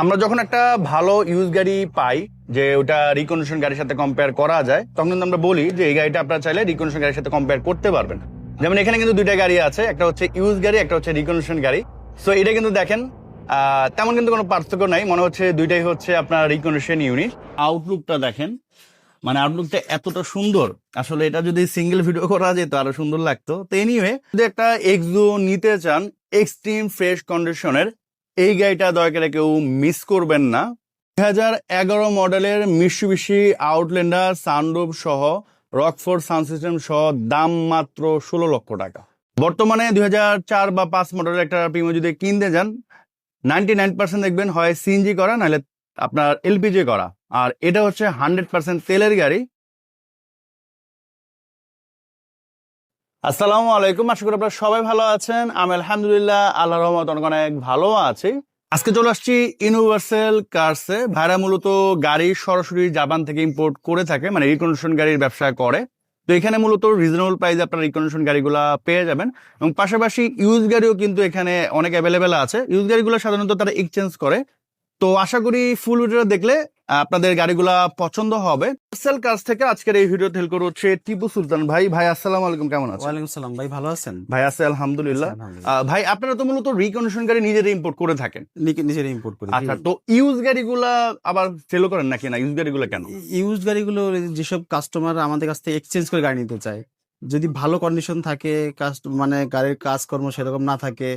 আমরা যখন একটা ভালো ইউজ গাড়ি পাই, যে ওটা রিকন্ডিশন গাড়ির সাথে কম্পেয়ার করা যায়, তখন কিন্তু আমরা বলি যে এই গাড়িটা আপনারা চাইলে রিকন্ডিশন গাড়ির সাথে কম্পেয়ার করতে পারবেন। যেমন এখানে কিন্তু দুইটা গাড়ি আছে, একটা হচ্ছে ইউজ গাড়ি, একটা হচ্ছে রিকন্ডিশন গাড়ি। সো এটা কিন্তু দেখেন তেমন কিন্তু কোনো পার্থক্য নাই, মনে হচ্ছে দুইটাই হচ্ছে আপনার রিকন্ডিশন ইউনিট আউটলুকটা দেখেন মানে আউটলুকটা এতটা সুন্দর, আসলে এটা যদি সিঙ্গেল ভিডিও করা যেত, আরও সুন্দর লাগতো। তো এনিওয়ে যদি একটা এক্সো নিতে চান এক্সট্রিম ফ্রেশ কন্ডিশনের এই গাড়িটা দয়া করে কেউ মিস করবেন না। দুই হাজার এগারো মডেলের মিশুবিশি আউটল্যান্ডার সানরুফ সহ রকফোর্ড সাউন্ড সিস্টেম সহ দাম মাত্র ষোলো লক্ষ টাকা। বর্তমানে দুই চার বা পাঁচ মডেলের একটা প্রিমিয়াম যদি কিনতে যান নাইনটি নাইন পার্সেন্ট দেখবেন হয় সিএনজি করা, নাহলে আপনার এলপিজি করা। আর এটা হচ্ছে হান্ড্রেড পার্সেন্ট তেলের গাড়ি। আসসালামু আলাইকুম, আশা করি আপনারা সবাই ভালো আছেন। আমি আলহামদুলিল্লাহ আল্লাহ রহমত অনেক ভালো আছি। আজকে চলে আসছি ইউনিভার্সাল কার্সে ভাইরা মূলত গাড়ি সরাসরি জাপান থেকে ইম্পোর্ট করে থাকে মানে রিকন্ডিশন গাড়ির ব্যবসা করে। তো এখানে মূলত রিজনেবল প্রাইসে আপনার রিকন্ডিশন গাড়িগুলা পেয়ে যাবেন। এবং পাশাপাশি ইউজ গাড়িও কিন্তু এখানে অনেক অ্যাভেলেবেল আছে। ইউজ গাড়িগুলো সাধারণত তারা এক্সচেঞ্জ করে। তো আশা করি ফুল ভিডিওটা দেখলে আপনাদের গাড়িগুলা পছন্দ হবে। সেল কাজ থেকে আজকের এই ভিডিও হেল্প করে হচ্ছে টিপু সুলতান। ভাই ভাই আসসালামু আলাইকুম কেমন আছেন? ওয়ালাইকুম সালাম ভাই ভালো আছেন? ভাই আছে আলহামদুলিল্লাহ। ভাই আপনারা তো মূলত রিকন্ডিশন গাড়ি নিজেরা ইম্পোর্ট করে থাকেন। নিজেরা ইম্পোর্ট করি আচ্ছা তো ইউজ গাড়িগুলা আবার সেলও করেন নাকি না? ইউজ গাড়িগুলো কেন? ইউজ গাড়িগুলো যেসব কাস্টমার আমাদের কাছ থেকে এক্সচেঞ্জ করে গাড়ি নিতে চায় যদি ভালো কন্ডিশন থাকে কাস্ট মানে গাড়ির কাজকর্ম সেরকম না থাকে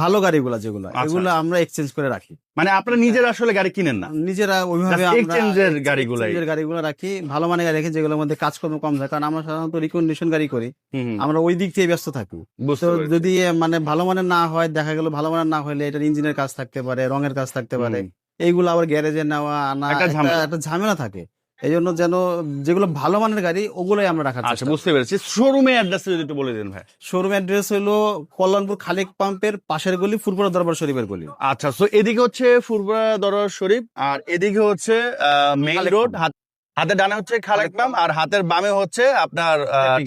ভালো গাড়িগুলো যেগুলো আচ্ছা। এগুলো আমরা এক্সচেঞ্জ করে রাখি। মানে আপনারা নিজেরা আসলে গাড়ি কিনেন না। নিজেরা ওইভাবে আমরা গাড়িগুলাই। গাড়িগুলো রাখি। ভালো মানের গাড়ি রাখি যেগুলোর মধ্যে কাজকর্ম কম থাকে কারণ আমরা সাধারণত রিকন্ডিশন গাড়ি করি। আমরা ওই দিক থেকে ব্যস্ত থাকি। তো যদি মানে ভালো মানের না হয় দেখা গেল ভালো মানের না হলে এটার ইঞ্জিনের কাজ থাকতে পারে রঙের কাজ থাকতে পারে। এইগুলো আবার গ্যারেজে নেওয়া আনা। একটা ঝামেলা থাকে। এই জন্য যেন যেগুলো ভালো মানের গাড়ি ওগুলোই আমরা রাখার আচ্ছা বুঝতে পেরেছি। শোরুমে অ্যাড্রেস যদি একটু বলে দিন ভাই। শোরুম অ্যাড্রেস হলো কল্যাণপুর খালিক পাম্পের পাশের গলি ফুরপুরা দরবার শরীফের গলি। আচ্ছা তো এদিকে হচ্ছে ফুরপুরা দরবার শরীফ আর এদিকে হচ্ছে মেইন রোড। হাতের ডানে হচ্ছে খালেক পাম্প। আর হাতের বামে হচ্ছে আপনার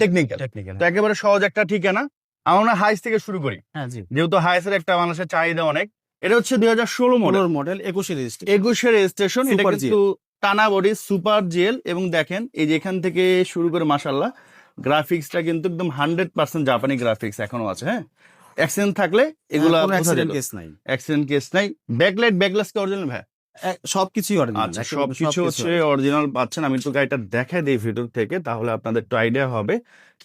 টেকনিক্যাল টেকনিক্যাল তো একেবারে সহজ একটা ঠিকানা। আমরা না হাইস থেকে শুরু করি। হ্যাঁ জি। যেহেতু হাইসের একটা মানুষের চাহিদা অনেক। এটা হচ্ছে দুই হাজার ষোলো মডেল মডেল একুশে রেজিস্ট্রি একুশের স্টেশন এটা কিন্তু টানা বডি সুপার জেল এবং দেখেন এই যে এখান থেকে শুরু করে মাসাল্লাহ গ্রাফিক্সটা কিন্তু একদম হান্ড্রেড পার্সেন্ট জাপানি গ্রাফিক্স এখনও আছে হ্যাঁ? অ্যাক্সিডেন্ট থাকলে এগুলো অ্যাক্সিডেন্ট কেস নাই। অ্যাক্সিডেন্ট কেস নাই। ব্যাকলাইট ব্যাকলাস কি অরিজিনাল ভাই? সবকিছুই অরিজিনাল আচ্ছা সবকিছু হচ্ছে অরিজিনাল পাচ্ছেন। আমি তো গাড়িটা দেখাই দিই ভিডিও থেকে তাহলে আপনাদের একটু আইডিয়া হবে।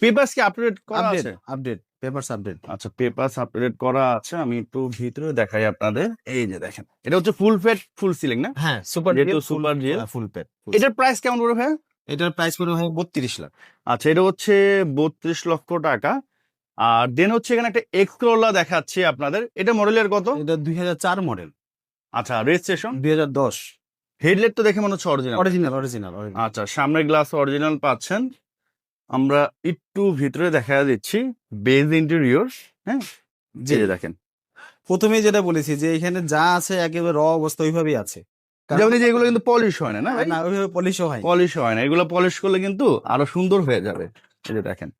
পেপারস কি আপডেট করা আছে? আপডেট পেপারস আপডেট আচ্ছা পেপারস আপডেট করা আছে আমি একটু ভিতরে দেখাই আপনাদের। এই যে দেখেন এটা হচ্ছে ফুল ফেট ফুল সিলিং না? হ্যাঁ সুপার যেহেতু সুপার জেল ফুল পেড এটার প্রাইস কেমন পড়বে ভাই এটার প্রাইস পড়বে ভাই বত্রিশ লাখ। আচ্ছা এটা হচ্ছে বত্রিশ লক্ষ টাকা। আর দেন হচ্ছে এখানে একটা এক্সক্রোলা দেখাচ্ছি আপনাদের। এটা মডেলের কত? এটা দুই হাজার চার মডেল আচ্ছা রেজিস্ট্রেশন দুই হাজার দশ। হেডলাইট তো দেখে মনে হচ্ছে অরিজিনাল অরিজিনাল অরিজিনাল আচ্ছা সামনের গ্লাস অরিজিনাল পাচ্ছেন। আমরা একটু ভিতরে দেখা দিচ্ছি বেজ ইন্টেরিয়র হ্যাঁ? জি। যে দেখেন। প্রথমেই যেটা বলেছি যে এখানে যা আছে একেবারে র অবস্থা ওইভাবেই আছে। যেমন এই যে এগুলো কিন্তু পলিশ হয় না ওইভাবে পলিশও হয় পলিশ হয় না। এগুলো পলিশ করলে কিন্তু আরও সুন্দর হয়ে যাবে। এই যে দেখেন।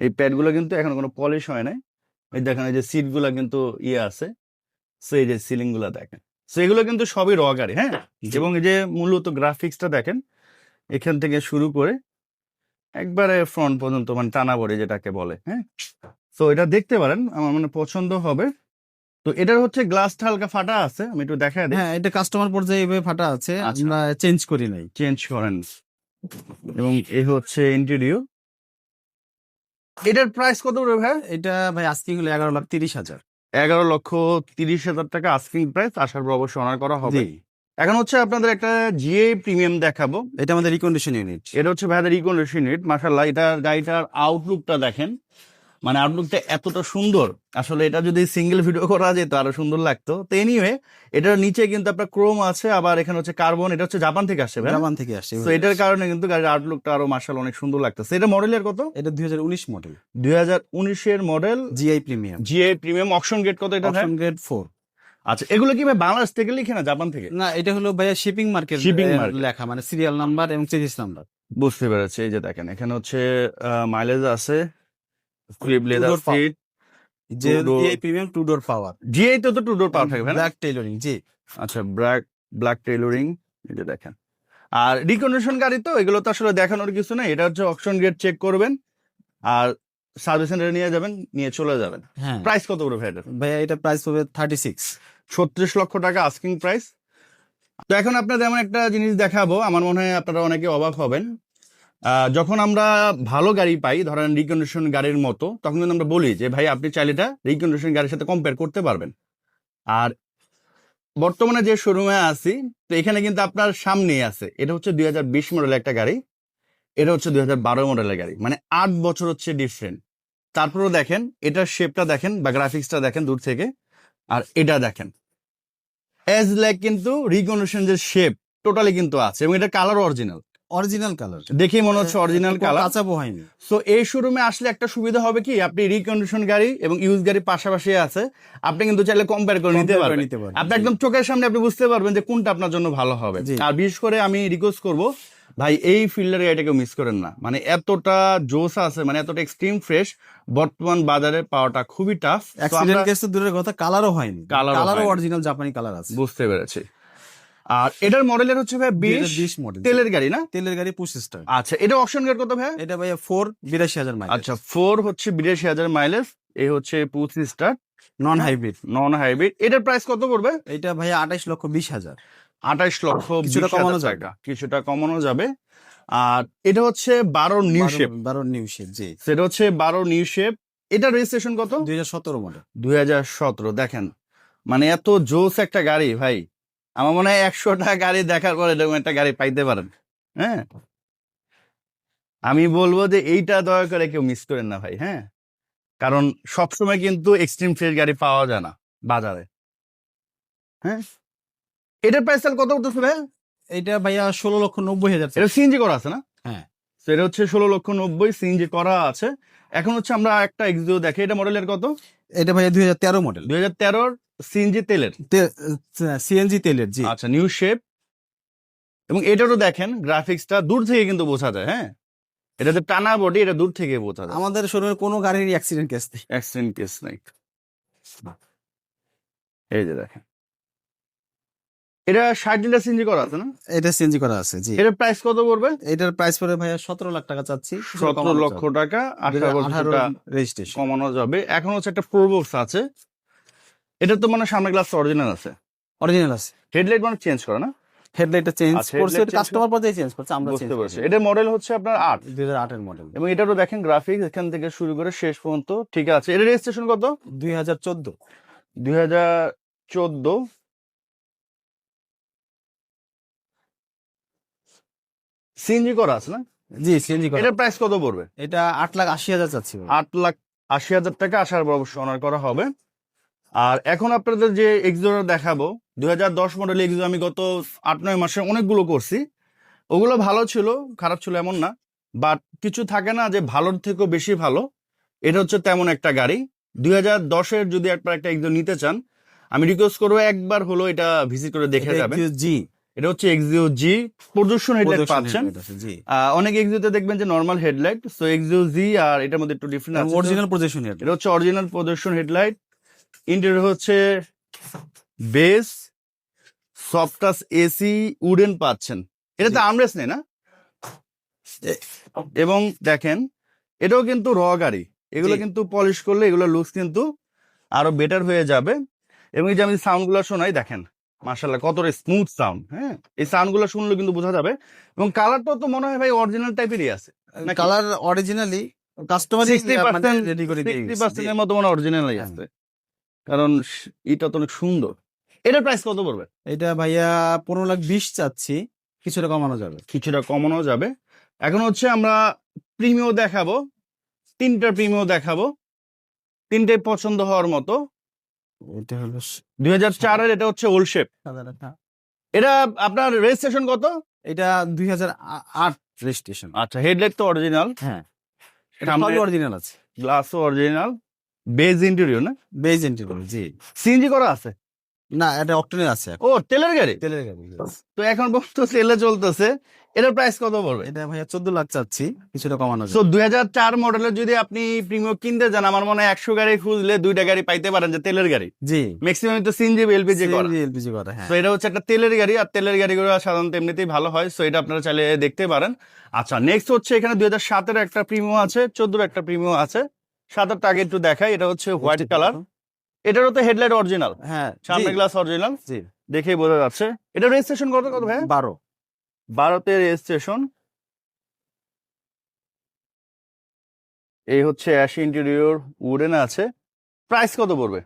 এই প্যাডগুলো কিন্তু এখনও কোনো পলিশ হয় নাই। এই দেখেন এই যে সিটগুলা কিন্তু ইয়ে আছে। সো এই যে দেখেন। সো এগুলো কিন্তু সবই র গাড়ি হ্যাঁ? এবং এই যে মূলত গ্রাফিক্সটা দেখেন এখান থেকে শুরু করে একবারে ফ্রন্ট পর্যন্ত মানে টানা বড়ি যেটাকে বলে হ্যাঁ? তো এটা দেখতে পারেন আমার মানে পছন্দ হবে। তো এটার হচ্ছে গ্লাসটা হালকা ফাটা আছে আমি একটু দেখাই দিই। হ্যাঁ এটা কাস্টমার পর্যায়ে এইভাবে ফাটা আছে আচ্ছা। আমরা চেঞ্জ করি নাই। চেঞ্জ করেন। এবং এই হচ্ছে ইন্টেরিয়র এটার প্রাইস কত রে ভাই? এটা ভাই আজকিং হলো এগারো লাখ তিরিশ হাজার। এগারো লক্ষ তিরিশ হাজার টাকা আস্কিং প্রাইস আসার পর অবশ্যই অনার করা হবে। এখন হচ্ছে আপনাদের একটা জিএ প্রিমিয়াম দেখাবো। এটা আমাদের রিকন্ডিশন ইউনিট এটা হচ্ছে ভাইদের ইকোনমিক ইউনিট মাসাল্লাহ এটা গাড়িটার আউটলুকটা দেখেন। মানে আউটলুকটা এতটা সুন্দর। আসলে এটা যদি সিঙ্গেল ভিডিও করা যেত আরও সুন্দর লাগতো। তো এনিওয়ে এটার নিচে কিন্তু আপনার ক্রোম আছে আবার এখানে হচ্ছে কার্বন এটা হচ্ছে জাপান থেকে আসছে জাপান থেকে আসছে তো এটার কারণে কিন্তু গাড়ির আউটলুকটা আরও মার্শাল অনেক সুন্দর লাগতেছে। এটা মডেলের কত? এটা দুই উনিশ মডেল দুই হাজার উনিশের model GI premium GA premium option gate কত এটা? অপশন গ্রেড ফোর আচ্ছা এগুলো কি ভাই বাংলাদেশ থেকে লিখে না জাপান থেকে? না এটা হলো ভাইয়া শিপিং মার্কেট শিপিং লেখা মানে সিরিয়াল নাম্বার এবং চেজিস নাম্বার বুঝতে পেরেছি এই যে দেখেন এখানে হচ্ছে মাইলেজ আছে লেদার Two-door power। সিট যে GI premium two door power GA তো তো টু ডোর পাওয়ার থাকবে ব্ল্যাক টেইলরিং জি। আচ্ছা ব্ল্যাক ব্ল্যাক টেইলরিং এই যে দেখেন। আর রিকন্ডিশন গাড়ি তো এগুলো তো আসলে দেখানোর কিছু নেই এটা হচ্ছে অপশন গেট চেক করবেন আর সার্ভিস সেন্টারে নিয়ে যাবেন নিয়ে চলে যাবেন। হ্যাঁ। প্রাইস কত করে ভাই ভাইয়া এটা প্রাইস হবে থার্টি সিক্স ছত্রিশ লক্ষ টাকা আস্কিং প্রাইস তো এখন আপনাদের এমন একটা জিনিস দেখাবো, আমার মনে হয় আপনারা অনেকে অবাক হবেন। যখন আমরা ভালো গাড়ি পাই, ধরেন রিকন্ডিশন গাড়ির মতো, তখন কিন্তু আমরা বলি যে, ভাই, আপনি চাইলে এটা রিকন্ডিশন গাড়ির সাথে কম্পেয়ার করতে পারবেন। আর বর্তমানে যে শোরুমে আছি, তো এখানে কিন্তু আপনার সামনেই আছে। এটা হচ্ছে দুই হাজার বিশ মডেলের একটা গাড়ি, এটা হচ্ছে দুই হাজার বারো মডেলের গাড়ি। মানে আট বছর হচ্ছে ডিফারেন্ট তারপরেও দেখেন, এটার শেপটা দেখেন বা গ্রাফিক্সটা দেখেন দূর থেকে। আর এটা দেখেন। এজ লাইক কিন্তু রিকন্ডিশন যে শেপ টোটালি কিন্তু আছে এবং এটা কালার অরিজিনাল অরিজিনাল কালার দেখেই মনে হচ্ছে অরিজিনাল কালার কাঁচা পোহাইনি সো এই শোরুমে আসলে একটা সুবিধা হবে কি? আপনি রিকন্ডিশন গাড়ি এবং ইউজ গাড়ি পাশাপাশি আছে। আপনি কিন্তু চাইলে কম্পেয়ার করে নিতে পারবেন। আপনি একদম চোখের সামনে আপনি বুঝতে পারবেন যে কোনটা আপনার জন্য ভালো হবে। আর বিশেষ করে আমি রিকোয়েস্ট করব ভাই এই ফিল্ডের গাড়িটাকে মিস করেন না। মানে এতটা জোস আছে মানে এতটা এক্সট্রিম ফ্রেশ বর্তমান বাজারে পাওয়াটা খুবই টাফ অ্যাক্সিডেন্ট কেস তো দূরের কথা কালারও হয়নি। কালারও অরিজিনাল জাপানি কালার আছে। বুঝতে পেরেছি। আর এটার মডেলের হচ্ছে ভাই বিশ মডেল তেলের গাড়ি না? তেলের গাড়ি স্টার। আচ্ছা এটা অপশন গেট কত ভাই? এটা ভাইয়া ফোর বিরাশি হাজার মাইল আচ্ছা ফোর হচ্ছে বিরাশি হাজার মাইলেজ এই হচ্ছে star. Non hybrid non hybrid এটার প্রাইস কত পড়বে? এটা ভাইয়া আঠাইশ লক্ষ বিশ হাজার। আঠাইশ লক্ষ কিছুটা কমানো। টাকা। কিছুটা কমানো যাবে। আর এটা হচ্ছে বারো নিউ শেপ বারো নিউ শেপ জি। সেটা হচ্ছে বারো নিউ শেপ এটা রেজিস্ট্রেশন কত? দুই হাজার সতেরো মডেল দুই হাজার সতেরো দেখেন। মানে এত জোস একটা গাড়ি ভাই। আমার মনে হয় একশোটা গাড়ি দেখার পরে এরকম একটা গাড়ি পাইতে পারেন। হ্যাঁ? আমি বলব যে এইটা দয়া করে কেউ মিস করেন না ভাই হ্যাঁ? কারণ সবসময় কিন্তু এক্সট্রিম ফ্রেশ গাড়ি পাওয়া যায় না বাজারে। হ্যাঁ? এটার প্রাইস তাহলে কত করতেছে ভাই? এটা ভাইয়া ষোলো লক্ষ নব্বই হাজার এটা সিএনজি করা আছে না? হ্যাঁ। তো এটা হচ্ছে ষোলো লক্ষ নব্বই সিএনজি করা আছে। এখন হচ্ছে আমরা একটা এক্সিও দেখে এটা মডেলের কত? এটা ভাইয়া দুই হাজার তেরো মডেল দুই হাজার তেরোর সিএনজি তেলের। সিএনজি তেলের জি। আচ্ছা নিউ শেপ এবং এটারও দেখেন গ্রাফিক্সটা দূর থেকে কিন্তু বোঝা যায় হ্যাঁ? এটা এটাতে টানা বডি এটা দূর থেকে বোঝা যায়। আমাদের শোরুমে কোনো গাড়ির অ্যাক্সিডেন্ট কেস নেই। অ্যাক্সিডেন্ট কেস নাই। এই যে দেখেন। এটা ষাট লিটার সিএনজি করা আছে না? এটা সিএনজি করা আছে জি। এটার প্রাইস কত পড়বে? এটার প্রাইস পড়বে ভাইয়া সতেরো লাখ টাকা চাচ্ছি সতেরো লক্ষ টাকা আঠারো রেজিস্ট্রেশন কমানো যাবে। এখন হচ্ছে একটা প্রোবক্স আছে। এটা তো মানে সামনে গ্লাস অরিজিনাল আছে। অরিজিনাল আছে। হেডলাইট মানে চেঞ্জ করে না? হেডলাইটটা চেঞ্জ আচ্ছা, করছে কাস্টমার পর্যায়ে চেঞ্জ করছে আমরা চেঞ্জ করছি। এটা মডেল হচ্ছে আপনার আট। দুই হাজার আটের মডেল এবং এটারও দেখেন গ্রাফিক্স এখান থেকে শুরু করে শেষ পর্যন্ত ঠিক আছে। এটা রেজিস্ট্রেশন কত? 2014 2014 সিএনজি করা আছে না? জি সিএনজি করা। এটার প্রাইস কত পড়বে? এটা আট লাখ আশি হাজার চাচ্ছি ভাই। আট লাখ আশি হাজার টাকা আসার পর অবশ্যই অনার করা হবে। আর এখন আপনাদের যে এক্সোটা দেখাবো দুই হাজার দশ মডেল এক্সো আমি গত আট নয় মাসে অনেকগুলো করছি। ওগুলো ভালো ছিল খারাপ ছিল এমন না। বাট কিছু থাকে না যে ভালোর থেকেও বেশি ভালো। এটা হচ্ছে তেমন একটা গাড়ি। দুই হাজার দশের যদি আপনার একটা এক্সো নিতে চান আমি রিকোয়েস্ট করব একবার হলো এটা ভিজিট করে দেখে যাবেন। জি এটা হচ্ছে এক্সিও জি প্রদর্শন হেডলাইট প্রদর্শনী পাচ্ছেন। অনেক এক্সিওতে দেখবেন যে normal headlight so Axio G আর এটার মধ্যে একটু ডিফারেন্ট আছে অরিজিনাল প্রজেকশন এটা হচ্ছে অরিজিনাল প্রদর্শন হেডলাইট ইন্টেরিয়র হচ্ছে বেস সফটাস এসি উডেন পাচ্ছেন। এটাতে আমরেস নেই না? এবং দেখেন এটাও কিন্তু র গাড়ি। এগুলো কিন্তু পলিশ করলে এগুলো লুকস কিন্তু আরও বেটার হয়ে যাবে। এবং এই যে আমি সাউন্ডগুলো শোনাই দেখেন। মার্শাল্লাহ কতটা স্মুথ সাউন্ড হ্যাঁ? এই সাউন্ডগুলো শুনলে কিন্তু বোঝা যাবে। এবং কালারটাও তো মনে হয় ভাই অরিজিনাল টাইপেরই আছে কালার অরিজিনালি কাস্টমার 60% রেডি করে সিক্সটি। পার্সেন্টের মতো মনে অরিজিনালই হ্যাঁ। আছে। কারণ এটা তো অনেক সুন্দর। এটার প্রাইস কত পড়বে? এটা ভাইয়া পনেরো লাখ বিশ চাচ্ছি কিছুটা কমানো যাবে। কিছুটা কমানো যাবে। এখন হচ্ছে আমরা প্রিমিও দেখাবো তিনটা প্রিমিও দেখাবো তিনটে পছন্দ হওয়ার মতো। এটা হলো দুই হাজার চারের এটা হচ্ছে ওল্ড শেপ এটা আপনার রেজিস্ট্রেশন কত? এটা দুই হাজার আট রেজিস্ট্রেশন আচ্ছা হেডলাইট তো অরিজিনাল হ্যাঁ। এটা অরিজিনাল আছে। গ্লাসও অরিজিনাল বেজ ইন্টেরিয়র না? বেজ ইন্টেরিয়র জি। সিএনজি করা আছে? না এটা অক্টেনের আছে ও তেলের গাড়ি? তেলের গাড়ি তো এখন পর্যন্ত তেলে চলতেছে এটার প্রাইস কত পড়বে? এটা ভাইয়া চোদ্দ লাখ চাচ্ছি কিছুটা কমানো তো দুই হাজার চার মডেলের যদি আপনি প্রিমিয়াম কিনতে যান আমার মনে হয় একশো গাড়ি খুঁজলে দুইটা গাড়ি পাইতে পারেন যে তেলের গাড়ি। জি। ম্যাক্সিমাম তো সিএনজি এলপিজি করা। এলপিজি করা হ্যাঁ। তো এটা হচ্ছে একটা তেলের গাড়ি আর তেলের গাড়িগুলো সাধারণত এমনিতেই ভালো হয়। সো এটা আপনারা চাইলে দেখতে পারেন। আচ্ছা নেক্সট হচ্ছে এখানে দুই হাজার সাতের একটা প্রিমিয়াম আছে চোদ্দোর একটা প্রিমিয়াম আছে। সাতেরটা আগে একটু দেখাই এটা হচ্ছে হোয়াইট কালার এটারও তো হেডলাইট অরিজিনাল হ্যাঁ সামনে গ্লাস অরিজিনাল জি। দেখেই বোঝা যাচ্ছে। এটা রেজিস্ট্রেশন কত কত ভাই বারো। ভারতে রেজিস্ট্রেশন এই হচ্ছে অ্যাশ ইন্টেরিয়র উডেন আছে। প্রাইস কত পড়বে?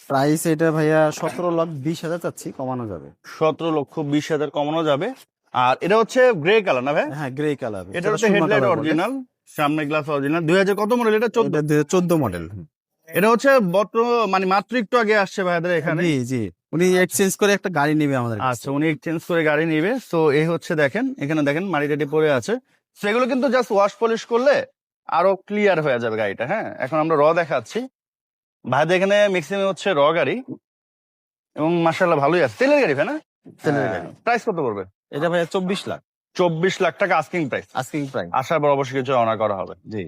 প্রাইস এটা ভাইয়া সতেরো লাখ বিশ হাজার চাচ্ছি কমানো যাবে। সতেরো লক্ষ বিশ হাজার কমানো যাবে। আর এটা হচ্ছে গ্রে কালার না ভাই হ্যাঁ গ্রে কালার এটা হচ্ছে হেডলাইট অরিজিনাল সামনে গ্লাস অরিজিনাল দুই হাজার কত মডেল এটা চোদ্দ। চোদ্দ মডেল এটা হচ্ছে বর্ত মানে মাত্র একটু আগে আসছে ভাইদের এখানে। জি জি। উনি এক্সচেঞ্জ করে একটা গাড়ি নেবে আমাদের আচ্ছা উনি এক্সচেঞ্জ করে গাড়ি নিবে। তো এই হচ্ছে দেখেন এখানে দেখেন মাটি টাটি পড়ে আছে। সেগুলো কিন্তু জাস্ট ওয়াশ পলিশ করলে আরও ক্লিয়ার হয়ে যাবে গাড়িটা হ্যাঁ? এখন আমরা র দেখাচ্ছি। ভাইদের এখানে ম্যাক্সিমাম হচ্ছে র গাড়ি। এবং মাসাল্লাহ ভালোই আছে। তেলের গাড়ি ভাই না? তেলের গাড়ি। প্রাইস কত পড়বে? এটা ভাইয়া চব্বিশ লাখ। চব্বিশ লাখ টাকা আস্কিং প্রাইস আস্কিং প্রাইস আসার পর অবশ্যই কিছু অনার করা হবে। জি।